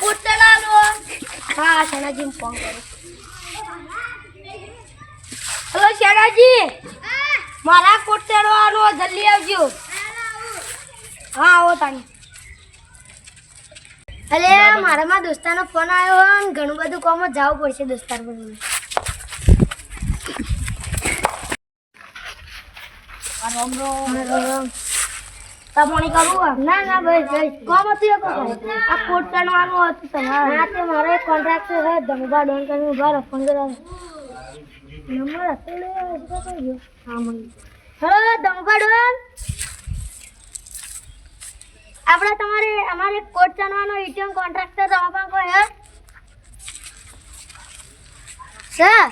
ચડાવો હા શેનાજી ફોન કરો હલો શેનાજી? મારા કોટ ચડવાનો જલ્દી આવજો. હા આવો તાની અલે મારામાં દોસ્તાનો ફોન આવ્યો અને ઘણું બધું કામ જવું પડશે દોસ્તાર પર રામ રામ રામ. તમારી કરવું ના ના ભાઈ ભાઈ કોમ હતું તો આ કોટ ચડવાનું હતું તમારે? હા તે મારો એક કોન્ટ્રાક્ટ છે ધમવા ડોન કરીને ઊભા રહો ફોન કરાવો. નંબર હતો લે ગયો હા મને. હેલો ધમવા ડોન. આપણે તમારે અમારે કોટ ચણવાનો એટીએમ કોન્ટ્રાક્ટર તમારા પાસે કોઈ હે? સર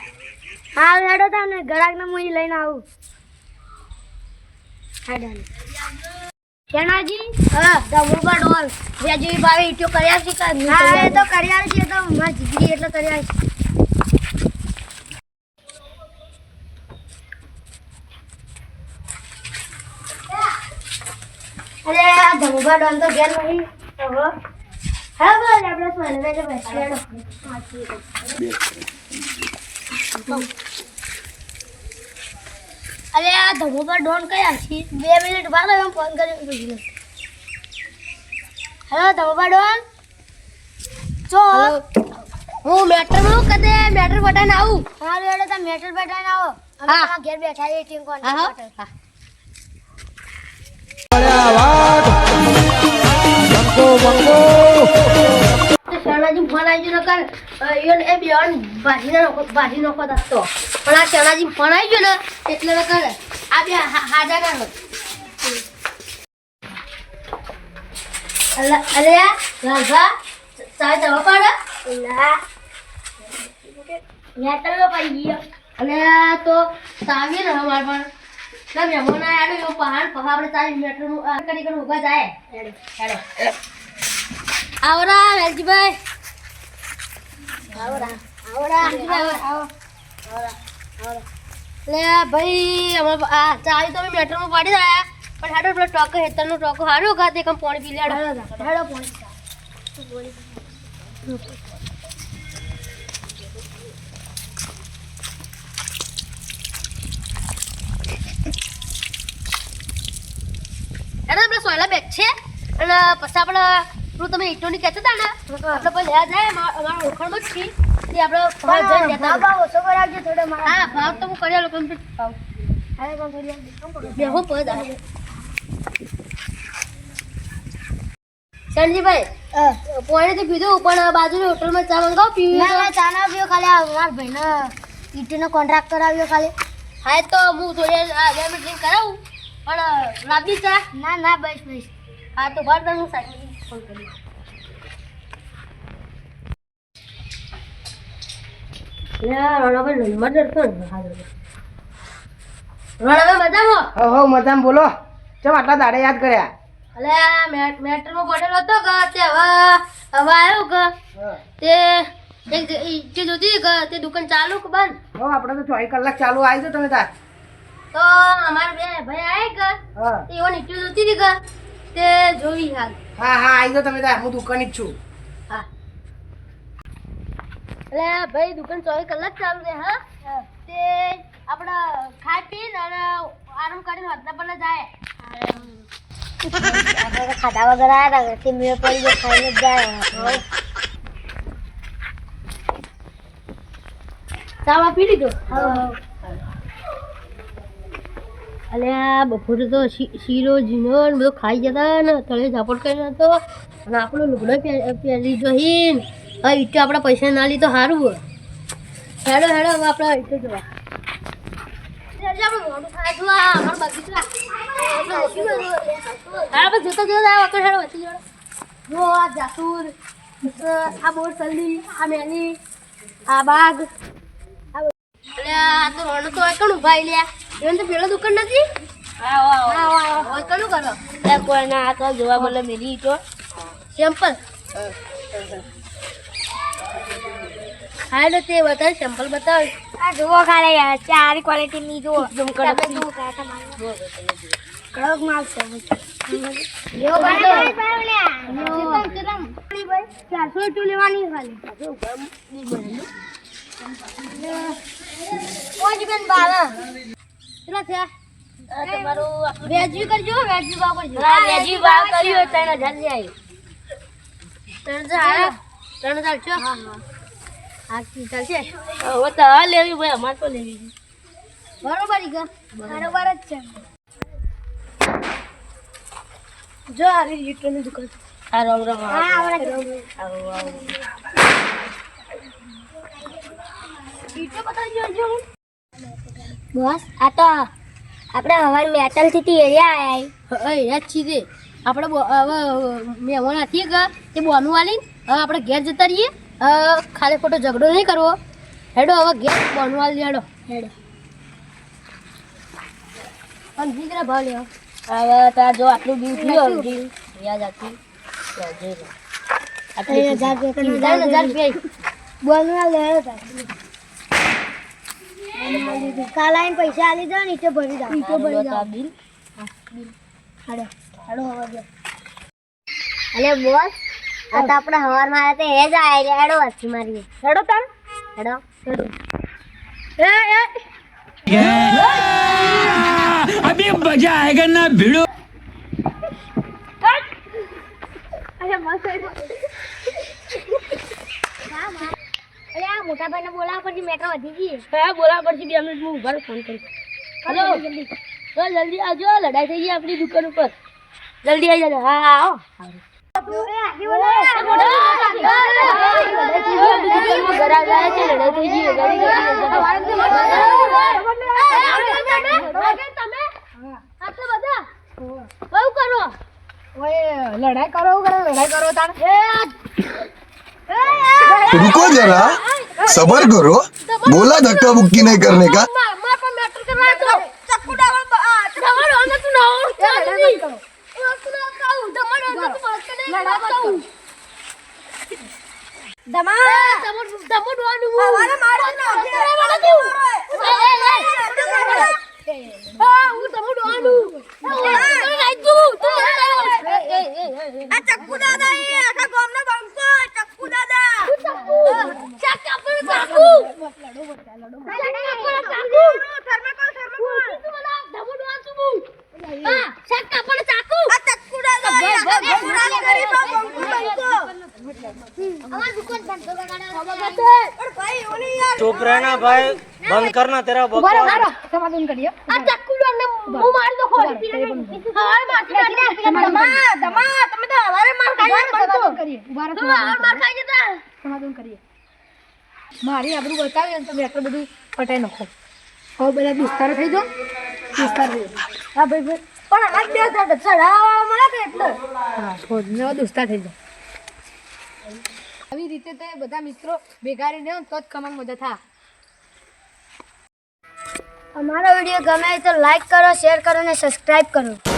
હા હેડો તમને ગળાકને હું લઈને આવું. હેડો. શેનાજી? હા ધમુબા ડોલ વ્યાજી ભાવે ઈટ્યો કર્યા છે કે હા એ તો કર્યા છે તો મારી જીગરી એટલે કર્યા છે. અરે આ ધમુબા ડોલ તો ઘેર નહીં. હવે હા બોલ આપણે સોનવે જે બેસી અરે આ ધમુબા ડોન કયા છે બે મિનિટ બાદ હું ફોન કર્યો. પૂછી લઉં હેલો ધમુબા ડોન? જો. હું મેટરમાં કદે મેટર બટાઈને આવું? હા રેડો તમે મેટર બટાઈને આવો. અમે તમારા ઘેર બેઠા છીએ ટીમ કોન્ટ્રાક્ટ હા શરણાજી ફોન આવી ગયો નકર ઈવન એ બેન ભાજીને ભાજી નખો દસતો પણ આ શરણાજી ફોન આવી ગયો ને એટલે નકર આ બે હાજા ના. અલા- અરે રાધા ચાય દવા પાડે? ના. મેટલ પડી ગયો. અને તો સાવી ને અમાર પણ. ના મહેમાન આડો એવો પહાડ પહાડ આપણે ચાલી મેટર કરી કરી ઊભા જાય હેડો. હેડો. આવરા વેલજીભાઈ આવરા આવરા આવરા લે ભાઈ અમાર આ ચાવી તો અમે મેટરમાં પાડી રહ્યા પણ હેડો પેલો ટોકો હેતરનો ટોકો હારો કા તે કમ પાણી પી લેડો. હેડો પાણી હેડો આપણે સોયલા બેગ છે અને પછી આપણે પેલું તમે ઈટોની કહેતા હતા ને? આપણે પછી લેવા જાય અમારા ઓળખાણમાં જ છીએ. તે આપણે ભાવ જઈને લેતા ભાવ ઓછો કરાવજો થોડો હા ભાવ તો હું કરી આલું કમ્પ્લીટ ભાવ બેહો પદ આવે સંજીભાઈ પોણે તો પીધું પણ બાજુની હોટલમાં ચા મંગાવો પીવી ના ના ચા ના પીવો ખાલી. મારા ભાઈને ઈટીનો કોન્ટ્રાક્ટ કરાવ્યો ખાલી. હા તો હું થોડી બે મિનિટ કરાવું. પણ લાંબી ચા. ના ના બસ બસ. હા તો સાહેબ ફોન કરી બોલો ચમ આટલા દાડે યાદ કર્યા અલે આ મેટ- મેટ્રોમાં પડેલો હતો કે તે હવે હવે આવ્યો કે તે એક જ- જોતી કે તે દુકાન ચાલુ કે બંધ હો આપણે તો ચોવીસ કલાક ચાલુ આવી જો તમે તાર તો અમારા બે ભાઈ આવે કે એવો નીચે જોતી હતી કે તે જોઈ હાલ હા હા આવી જાઓ તમે તાર હું દુકાન જ છું. હા. એટલે ભાઈ દુકાન ચોવીસ કલાક ચાલુ રહે હા? તે આપણે ખાઈ પીને અને આરામ કરીને વધના પર જાય. ખાધા વગર આવ્યા હતા ઘરથી મેળ પડી ગયો ખાઈને જ જાય ચાવા પી લીધો? અલ્યા બપોરે તો શીરો, ઝીણો ને બધું ખાઈ જતા ને તળે ઝાપટ કરી હતો અને આપણો લુગડો પહે- પહેરી જોઈન હવે ઈટો આપણા પૈસા ના લીધો સારું હેડો હેડો, હવે આપણે ઈટો જોવા. આ આ. આ આ આ બોર સલ્લી આ મેલી આ બાગ. આ તો રોણો તો એકણ ઊભા લ્યા. એને તો પેલો દુકાન નથી? કરો એ કોઈ આ તો જોવા બોલે મેરી તો. સેમ્પલ. હા તો તે બતાવ સેમ્પલ બતાવ. આ જુઓ ખાલી યાર ચારી ક્વોલિટી ની જુઓ. એકદમ કડક. જુઓ કે આ તમારું. કડક માલ છે ભાઈ. ભાઈ ચારસો લેવાની ખાલી. પાંચ બેન બારા કેટલા થયા? તમારું વ્યાજબી કરજો વ્યાજબી ભાવ કરજો. હા વેજી ભાવ કર્યો ત્રણ હજારની આવી ત્રણ હજાર ત્રણ હજાર છો? હા હા. હા ચાલશે. હવે તો હા લેવી ભાઈ અમારે તો લેવી બરોબર બરોબર. જ છે. જો આ રહી દુકાન. આ રામ રામ હા આવડે આવો, આવો. ઈટો બતાવી જો બોસ આ તો આપણે હવાઈ મેટલથી એરિયા આવ્યા અય યાદ છીએ આપણે હવે મહેમાન હતી કે તે બોનું વાલી હવે આપણે ઘેર જતા રહીએ. ખાલી ખોટો ઝઘડો નહીં કરવો. હેડો હવે ઘેર બોનું વાલી હેડો. હેડો. પણ બીજા ભાવ લેવો? હવે તાર જો આટલું બિલ થયું વ્યાજ આટલું ત્રણ હજાર રૂપિયા બોલવા લેવો કાલ આવીને પૈસા આલી દો ને ઈટો ભરી દો. ઈટો ભરી દો. બિલ. હાડો હાડો હવા દે અલે બોસ આ તો આપણે હવાર મારે તો એ જ આયે હેડો વાસી મારી હેડો તણ. હેડો. એ એ. અભી મજા આયેગા ના ભીડો. પરથી મેટ્રો વધી ગઈ હા બોલા પરથી બે મિનિટ હું ઊભા ફોન કરું. હલો જલ્દી જલ્દી. આવજો લડાઈ થઈ ગઈ આપણી દુકાન ઉપર. જલ્દી આવી જજો. હા આવો લડાઈ કરો લડાઈ કરો તાણ. રૂકો જરા सबर करो बोला धक्का बुक्की नहीं करने का चुप रहना भाई बंद करना तेरा बकवास સમાધાન કરીએ આ ચાકુ ને હું મારી દો ખોલ હવારે મારથી દમા દમા તમે તો હવારે માર સમાધાન કરીએ ઉભા તો હવારે માર ખાઈ જતા સમાધાન કરીએ મારી આબરૂ બતાવી અને તમે આટલું બધું પટાઈ નાખો હવે બધા દુસ્તાર થઈ જાઓ દુસ્તાર થઈ જાઓ હા ભાઈ ભાઈ પણ અમારે બે હજાર ચડાવવા મળે કે એટલે હા થોડું દુસ્તાર થઈ જાઓ આવી રીતે તે બધા મિત્રો ભેગા રહીને તો જ કમાન મજા થાય અમારો વીડિયો ગમે તો લાઈક કરો શેર કરો અને સબસ્ક્રાઈબ કરો.